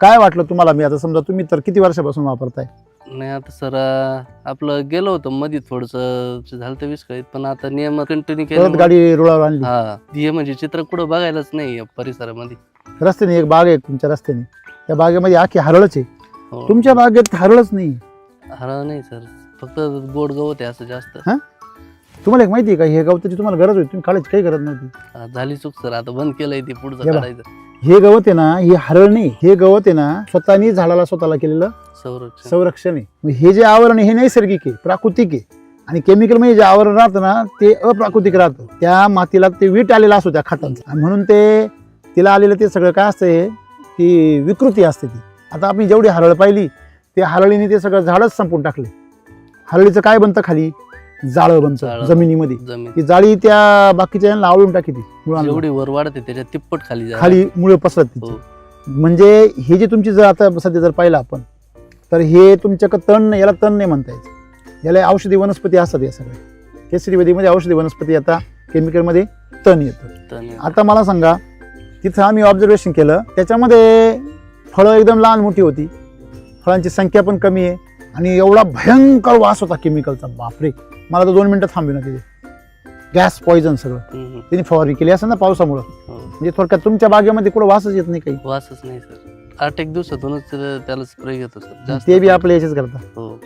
काय वाटलं तुम्हाला? मी आता समजा तुम्ही तर किती वर्षापासून वापरताय? नाही आता सर आपलं गेलो होतो मध्ये थोडस झालं तर विस्कळीत पण आता नियम कंटिन्यू परत केलं गाडी रुळावर आणली. हा हे म्हणजे चित्र कुठं बघायलाच नाही या परिसरामध्ये. रस्त्याने एक बाग आहे तुमच्या रस्त्याने. त्या बागेमध्ये आखी हरळच आहे. हो. तुमच्या बागेत हरळच नाही. हरा नाही सर. फक्त गोड गवत आहे असं जास्त. तुम्हाला एक माहिती आहे का? हे गवताची तुम्हाला गरज होती तुम्ही काढायची काही गरज नव्हती. हा, झाली चूक सर आता बंद केलंय ते पुढचं हे बघ. काढायचं. हे गवत आहे ना हे हरळ नाही हे गवत आहे ना स्वतःनी झाडाला स्वतःला केलेलं संरक्षण. संरक्षण आहे. मग हे जे आवरण आहे हे नैसर्गिक आहे प्राकृतिक आहे. आणि केमिकलमध्ये जे आवरण राहतं ना ते अप्राकृतिक राहतं. त्या मातीला ते वीट आलेला असतो त्या खतांचा. आणि म्हणून ते तिला आलेलं ते सगळं काय असते की विकृती असते ती. आता आपण जेवढी हरळ पाहिली ते हरळीने ते सगळं झाडच संपून टाकले. हरळीचं काय बनतं खाली? जाळं बनतं जाळं. जमिनीमध्ये. जमीन ती जाळी त्या बाकीच्या यांना आवळून टाकी ती मुळांना. जेवढी वर वाढते त्याच्या तिप्पट खाली. खाली मुळे पसरत तिची. हो. म्हणजे हे जे तुमची जर आता सध्या जर पाहिलं आपण तर हे तुमच्याकडे तण नाही, याला तण नाही म्हणता यायचं याला औषधी वनस्पती असतात या सगळ्या. केसरीवेदीमध्ये औषधी वनस्पती आता केमिकलमध्ये तण येतं. तण- आता मला सांगा तिथं आम्ही ऑब्झर्वेशन केलं त्याच्यामध्ये फळं एकदम लहान मोठी होती. फळांची संख्या पण कमी आहे. आणि एवढा भयंकर वास होता केमिकलचा बापरे. मला तर दोन मिनटं थांबवी ना तिथे. गॅस पॉइझन सगळं. हम्म, त्यांनी फवारणी केली असेल ना पावसामुळं. हो. म्हणजे थोडक्यात तुमच्या बागेमध्ये कुठं वासच येत नाही काही. वासच नाही सर. आठ एक दिवसातूनच त्याला स्प्रे घेतो सर. जास्त ते बी आपल्या याचेच करतात. हो.